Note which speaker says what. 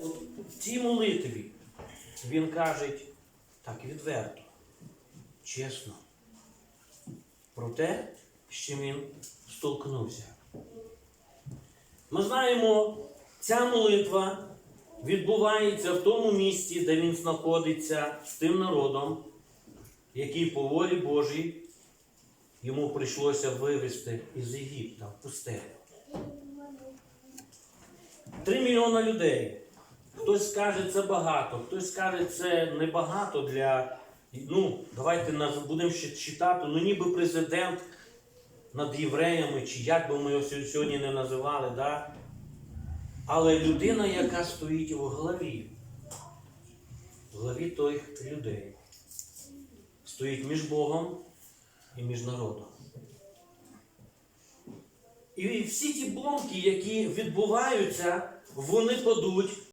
Speaker 1: От в цій молитві він каже так відверто, чесно, про те, з чим він столкнувся. Ми знаємо, ця молитва відбувається в тому місці, де він знаходиться з тим народом, який по волі Божій йому прийшлося вивезти із Єгипта в пустелю. Три мільйона людей. Хтось скаже, це багато, хтось скаже, це небагато для. Ну, давайте будемо ще читати. Ну, ніби президент над євреями, чи як би ми його сьогодні не називали, да? але людина, яка стоїть у главі, в главі тих людей, стоїть між Богом і між народом. І всі ті бломки, які відбуваються, вони падуть